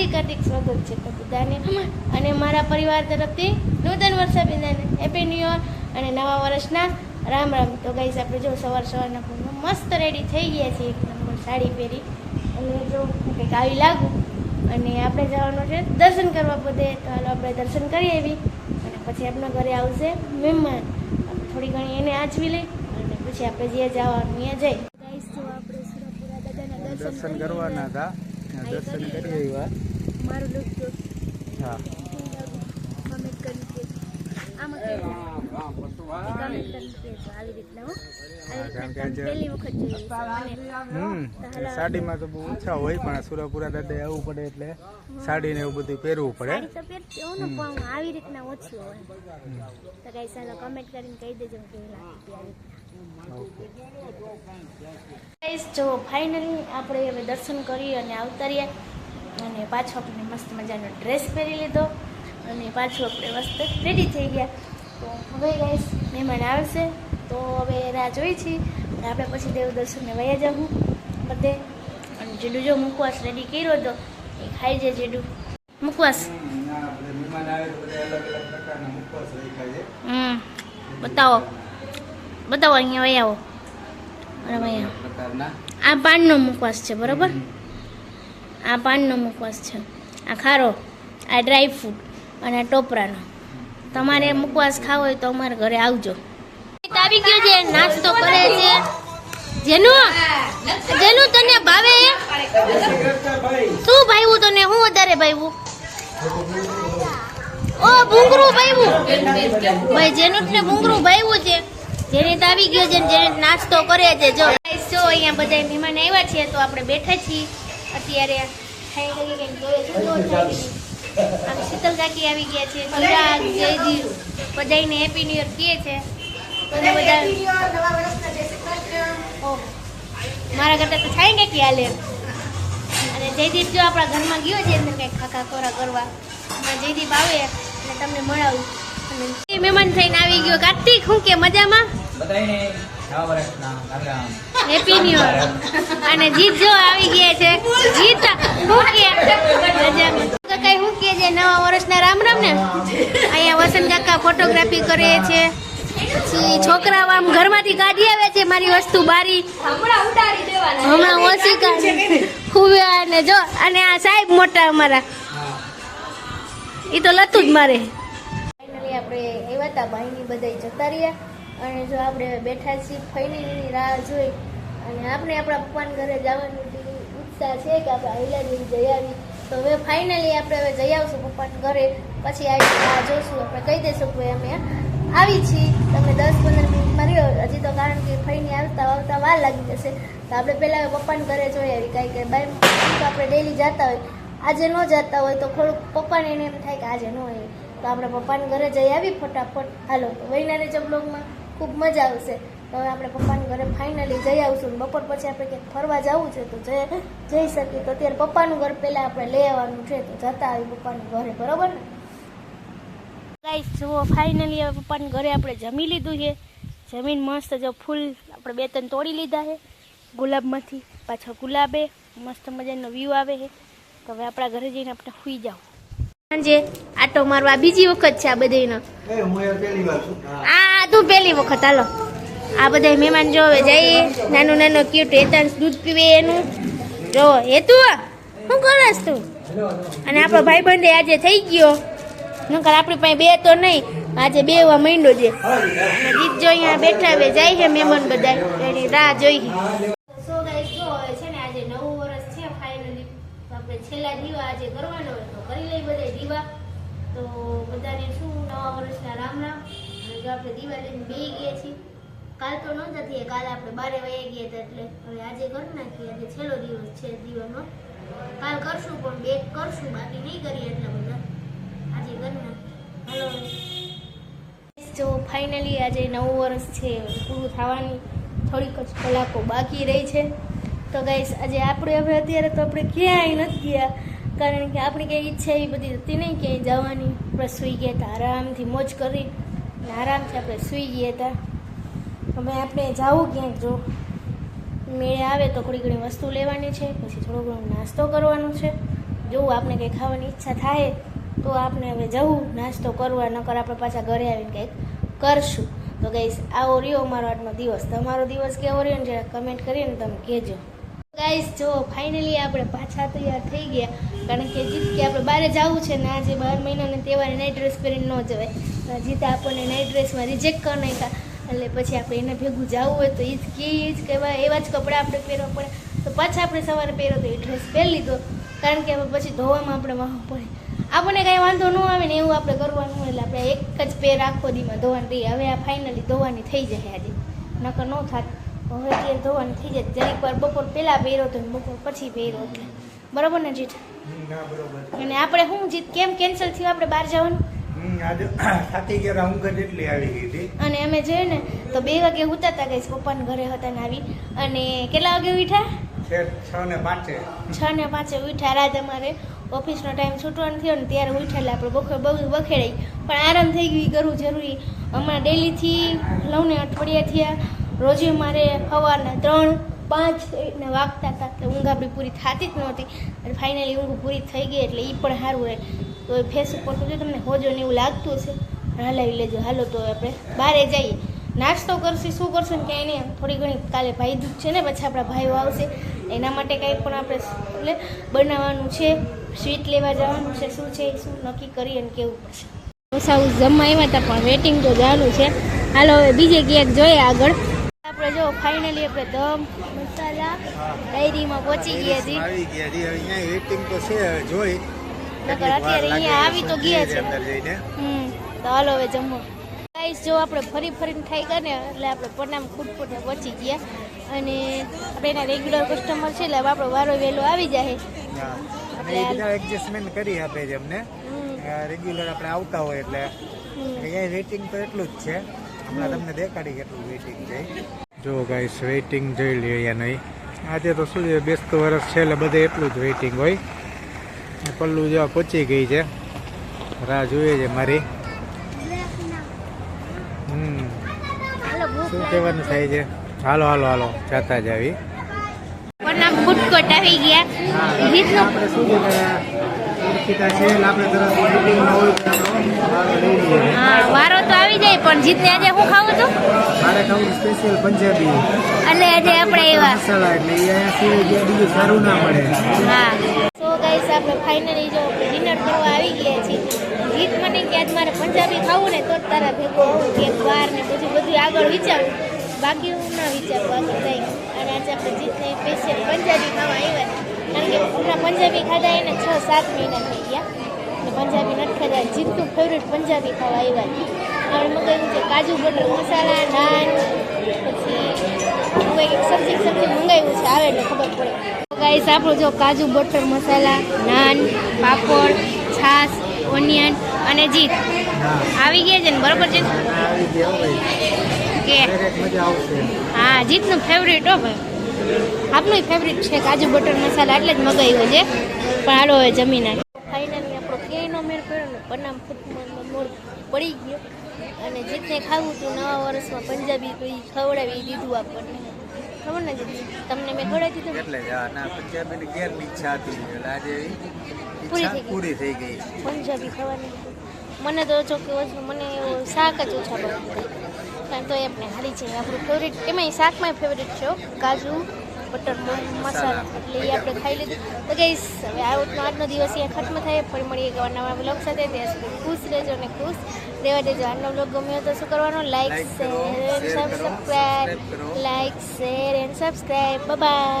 હાર્દિક હાર્દિક સ્વાગત છે તો બધાને અને મારા પરિવાર તરફથી નૂતન વર્ષ બધાને હેપી ન્યુ યર અને નવા વર્ષના રામ રામ. તો ગાઈસ આપણે જો સવાર સવારના પૂરમાં મસ્ત રેડી થઈ ગયા છીએ. એક નંબર સાડી પહેરી. અને જો કંઈક આવી લાગુ અને આપણે જવાનું છે દર્શન કરવા બધે તો હાલો આપણે દર્શન કરી આવી. અને પછી આપણા ઘરે આવશે મહેમાન. આપણે થોડી ઘણી એને આંચવી લઈ અને પછી આપણે જ્યાં જવાનું ત્યાં જઈ. આપણે દર્શન કરવાના હતા. દર્શન કરી આવ્યા. મારું લુક જો હા. કમેન્ટ કરી કે સાડીમાં તો બહુ ઓછા હોય પણ સુરપુરા દાદા આવવું પડે એટલે સાડી ને એવું બધું પહેરવું પડે. આવી રીતના ઓછું હોય. તો કઈ કમેન્ટ કરીને કહી દેજો જો ફાઇનલી આપણે હવે દર્શન કરી અને આવતા અને પાછો આપણે મસ્ત મજાનો ડ્રેસ પહેરી લીધો અને પાછું આપણે મસ્ત રેડી થઈ ગયા. તો હવે ગાઈસ મહેમાન આવશે. તો હવે રાહ જોઈ છીએ અને આપણે પછી દેવ દર્શનને વયા જાઉં બધે. અને જેડું જો મુકવાસ રેડી કર્યો હતો એ ખાઈ જાય જેડું. હમ બતાવો. બતાવો, અહીંયા વહી આવો. બરાબર, અહીંયા આ પાનનો મુખવાસ છે, બરાબર? આ પાનનો મુખવાસ છે. આ ખારો, આ ડ્રાય ફ્રૂટ અને આ ટોપરાનો. તમારે મુખવાસ ખાવો હોય તો અમારા ઘરે આવજો. આવી ગયો છે, નાસ્તો કરે છે. જેનું? જેનું તને ભાવે? શું ભાવ્યું તને? શું વધારે ભાઈવું ઓ, ભૂંગરું ભાવ્યું. ભાઈ, જેનું ને ભૂંગરું ભાવ્યું છે. આવી ગયો છે જેને નાસ્તો કરે છે. જો જો અહીંયા બધા મહેમાન આવ્યા છે તો આપણે બેઠા છીએ. અત્યારે ખાઈ કંઈક આમ શીતલ કાકી આવી ગયા છે. ચિરાગ જયદીપ બધાને હેપી ન્યુ યર કહે છે. મારા કરતા તો થાય ને કે હાલે. અને જયદીપ જો આપણા ઘરમાં ગયો છે અંદર કંઈક ખાખા ખોરા કરવા. જયદીપ આવે એટલે તમને મળાવું. મહેમાન થઈને આવી ગયો. કાર્તિક હું કે મજામાં? બધાને નવા વર્ષના રામ રામ હેપી ન્યુ અને જીત જો આવી ગયા છે. જીત હું કે મજામાં. કાકા હું કે છે નવા વર્ષના રામ રામ ને? અહીંયા વસંત કાકા ફોટોગ્રાફી કરે છે. પછી છોકરાઓ આમ ઘરમાંથી કાઢી આવે છે મારી વસ્તુ બારી. હમણાં ઓછી કાઢી. અને જો અને આ સાહેબ મોટા અમારા. એ તો લતું જ મારે. આપણે આવ્યા હતા ભાઈની બધા જતા રહ્યા. અને જો આપણે બેઠા છીએ ફઈની રાહ જોઈ. અને આપણે આપણા પપ્પાના ઘરે જવાનું ઉત્સાહ છે કે આપણે જેવી જઈ આવી તો હવે ફાઇનલી આપણે હવે જઈ આવશું પપ્પાના ઘરે. પછી આવી રાહ જોશું. આપણે કહી દઈશું કે અમે આવી છીએ. તમે દસ પંદર મિનિટમાં રહ્યો હજી તો કારણ કે ફઈને આવતા આવતા વાર લાગી જશે. તો આપણે પહેલાં પપ્પાને ઘરે જોઈ આવી. કાંઈ કે બાય આપણે ડેલી જતા હોય. આજે ન જતા હોય તો થોડુંક પપ્પાને એને એમ થાય કે આજે ન હોય તો આપણે પપ્પાના ઘરે જઈ આવી ફટાફટ. હાલો, તો જ બ્લોગમાં ખૂબ મજા આવશે. હવે આપણે પપ્પાના ઘરે ફાઇનલી જઈ આવશું. બપોર પછી આપણે ક્યાંક ફરવા જવું છે તો જઈ જઈ શકીએ. તો અત્યારે પપ્પાનું ઘર પહેલાં આપણે લઈ આવવાનું છે. તો જતા આવી પપ્પાનું ઘરે, બરાબર ને? ગાઈસ જુઓ ફાઇનલી હવે પપ્પાને ઘરે આપણે જમી લીધું છે. જમીન મસ્ત જો ફૂલ, આપણે બે ત્રણ તોડી લીધા છે ગુલાબમાંથી. પાછો ગુલાબે, મસ્ત મજાનો વ્યૂ આવે છે. તો હવે આપણા ઘરે જઈને આપણે સુઈ જાવ સાંજે આટો મારવા બીજી વખત છે આ બધાનો આ તું પહેલી વખત હાલો. આ બધા મહેમાન જોવે જઈએ નાનું નાનું ક્યુટ હેતાંશ દૂધ પીવે એનું. જો હેતુ શું કરસ તું? અને આપણો ભાઈબંધ આજે થઈ ગયો. નકર આપણી પાસે બે તો નહીં આજે બે એવા મહિનો છે. અને જીત જો અહીંયા બેઠા હવે જાય છે મહેમાન બધા એની રાહ જોઈ સો ગાઈસ જો હવે છે ને આજે નવું વર્ષ છે ફાઇનલી તો આપણે છેલ્લા દીવા આજે કરવાનો હોય તો કરી લઈ બધા દીવા. તો બધાને શું નવા વર્ષના રામ રામ. અને જો આપણે દીવા લઈને બે ગયા છીએ, કાલ તો નહોતા થયા, કાલે આપણે બારે વયા ગયા હતા એટલે હવે આજે કરી નાખીએ, આજે છેલ્લો દિવસ છે દીવાનો. કાલ કરશું પણ બે કરશું, બાકી નહીં કરીએ એટલા બધા. આજે કરી નાખીએ. હાલો. જો ફાઇનલી આજે નવું વર્ષ છે પૂરું થવાની, થોડીક જ કલાકો બાકી રહી છે. તો ગાઈસ આજે આપણે હવે અત્યારે તો આપણે ક્યાંય નથી ગયા. કારણ કે આપણી કંઈ ઈચ્છા એવી બધી હતી નહીં ક્યાંય જવાની. આપણે સૂઈ ગયા હતા, આરામથી મોજ કરી અને આરામથી આપણે સૂઈ ગયા હતા. હવે આપણે જવું ક્યાંક જો. મેળે આવે તો થોડી ઘણી વસ્તુ લેવાની છે, પછી થોડો ઘણો નાસ્તો કરવાનો છે. જોવું આપણે કંઈ ખાવાની ઈચ્છા થાય તો આપણે હવે જવું, નાસ્તો કરવા, નકર આપણે પાછા ઘરે આવીને કંઈક કરશું. તો ગાઈસ આવો રહ્યો અમારો આજનો દિવસ. તમારો દિવસ કેવો રહ્યો ને જરા કમેન્ટ કરીને તમે કહેજો. ગાઈસ જો ફાઇનલી આપણે પાછા તૈયાર થઈ ગયા. કારણ કે જીત કે આપણે બહાર જવું છે ને આજે બાર મહિનાને તહેવારે નાઇટ ડ્રેસ પહેરીને ન જવાય. જીતે આપણને નાઇટ ડ્રેસમાં રિજેક્ટ કરી નાખ્યા. એટલે પછી આપણે એને ભેગું જવું હોય તો એ જ કે એ જ કહેવાય. એવા જ કપડાં આપણે પહેરવા પડે. તો પાછા આપણે સવારે પહેરો તો એ ડ્રેસ પહેરી લીધો. કારણ કે હવે પછી ધોવામાં આપણે વાહ પડે. આપણને કાંઈ વાંધો ન આવે ને એવું આપણે કરવાનું એટલે આપણે એક જ પેર આખો દીમાં ધોવાની રહી. હવે આ ફાઇનલી ધોવાની થઈ જશે આજે. નકર ન થાત. હવે તે ધોવાનું થઈ જાય. જરીક વાર બપોર પહેલાં પહેરો તો બપોર પછી પહેરો એટલે બરાબર ને જીત? અને આપણે શું જીત? કેમ કેન્સલ થયું આપણે બહાર જવાનું? અને અમે જઈએ ને તો બે વાગે ઉતારતા ગઈ પપ્પાને ઘરે હતા ને આવી. અને કેટલા વાગે ઉઠ્યા? છે ને પાંચે. છ ને પાંચે ઉઠ્યા. રાત અમારે ઓફિસનો ટાઈમ છૂટવાનો થયો ને ત્યારે ઉઠ્યા આપણે બખો બહુ બખેડાઈ પણ આરામ થઈ ગયું કરવું જરૂરી. હમણાં ડેલીથી લવને અઠવાડિયા થયા. રોજે મારે સવારના ત્રણ, પાંચ ને વાગતા હતા એટલે ઊંઘ આપણી પૂરી થતી જ નહોતી. અને ફાઇનલી ઊંઘ પૂરી થઈ ગઈ એટલે એ પણ સારું રહે. તો એ ફેસ ઉપર તો તમને હોજો ને એવું લાગતું હશે, હલાવી લેજો. હાલો તો આપણે બહારે જઈએ. નાસ્તો કરશે, શું કરશે ને ક્યાંય નહીં. થોડી ઘણી કાલે ભાઈ દૂધ છે ને, પછી આપણા ભાઈઓ આવશે. એના માટે કંઈ પણ આપણે એટલે બનાવવાનું છે સ્વીટ લેવા જવાનું છે, શું છે, શું નક્કી કરી અને કેવું પડશે. સાવ જમવા આવ્યા હતા, પણ વેટિંગ તો ચાલુ છે. હાલો હવે બીજે ક્યાંક જોઈએ આગળ. આપણે જો ફાઇનલી આપણે દમ મસાલા ડાયરીમાં પહોંચી ગયા છીએ. આવી ગયા છીએ. અહીંયા વેઇટિંગ તો છે હવે જોઈ. નકર અત્યારે અહીંયા આવી તો ગયા છે અંદર જઈને. હમ તો હાલો હવે જમો. ગાઈસ જો આપણે ફરી ફરીને ખાઈ ગયા ને એટલે આપણે પનામ ખૂટપૂટને પહોંચી ગયા. અને આપણે એના રેગ્યુલર કસ્ટમર છે એટલે આપણો વારો વહેલો આવી જાય. એ બધા એડજસ્ટમેન્ટ કરી આપે છે અમને. રેગ્યુલર આપણે આવતા હોય એટલે. અહીંયા રેટિંગ તો એટલું જ છે. હમણાં તમને દેખાડી કેટલું વેઇટિંગ છે. જો ગાઈસ વેઇટિંગ જોઈ લઈએ અહીંયા નહીં. આજે તો શું છે બેસતું વર્ષ છે એટલે બધે એટલું જ વેઇટિંગ હોય. પલ્લું પલ્લુ જેવા પહોંચી ગઈ છે. રાહ જોઈએ છે મારી. હમ. શું કહેવાનું થાય છે? હાલો હાલો હાલો. જાતા જ આવી આવી ગયા. છે એટલે આપણે તરત હોય વારો હા વારો તો આવી જાય પણ જીતને આજે હું ખાવું હતું? મારે ખાવું સ્પેશિયલ પંજાબી. અને આજે આપણે એવા મસાલા એટલે અહીંયા સિવાય બીજું સારું ના મળે. હા. સો ગાઈસ આપણે ફાઇનલી જો ડિનર કરવા આવી ગયા છીએ જીત મને કે આજ મારે પંજાબી ખાવું ને તો જ તારા ભેગો આવું કે બહાર ને પછી બધું આગળ વિચારું. બાકી હું ના વિચારું આગળ જઈ અને આજે આપણે જીતને સ્પેશિયલ પંજાબી ખાવા આવ્યા કારણ કે હમણાં પંજાબી ખાધા એને છ સાત મહિના થઈ ગયા. અને પંજાબી નથી ખાધા. જીતનું ફેવરેટ પંજાબી ખાવા આવ્યા આપણે મંગાવ્યું છે કાજુ બટર મસાલા નાન પછી કોઈ સબ્જી સબ્જી મંગાવ્યું છે આવે એટલે ખબર પડે. ગાઈસ આપણું જો કાજુ બટર મસાલા નાન પાપડ છાશ ઓનિયન અને જીત આવી ગયા છે ને બરોબર છે ને? કે? હા જીતનું ફેવરેટ હો ભાઈ. આપનું ફેવરેટ છે કાજુ બટર મસાલા એટલે જ મગાવ્યો છે. પણ હાલો હવે જમી નાખ ફાઇનલી આપણો ક્યાંયનો મેળ પડ્યો ને પનામ ફૂટમાં મોડ પડી ગયો. અને જીતને ખાવું હતું નવા વર્ષમાં પંજાબી તો એ ખવડાવી દીધું આપણને. ખબર ને જીત તમને મેં ખવડાવી દીધું? એટલે ના પંજાબીની ઘેરની ઈચ્છા હતી એટલે આજે પૂરી થઈ ગઈ. પૂરી થઈ ગઈ. પંજાબી ખાવાની મને તો જો કે મને એવું શાક જ ઓછા કારણ તો એમને આપણે હારી છે. આપણું ફેવરેટ એમાંય શાકમાં ફેવરેટ છે કાજુ બટર મસાલા એટલે એ આપણે ખાઈ લીધું. તો ગઈશ હવે આવતનો આજનો દિવસ અહીંયા ખત્મ થાય. ફરી મળીએ એક નવા બ્લોગ સાથે. ત્યાં સુધી ખુશ રહેજો અને ખુશ રહેવા દેજો. આજનો બ્લોગ ગમ્યો તો શું કરવાનું? લાઈક શેર એન્ડ કરો, subscribe like share and subscribe bye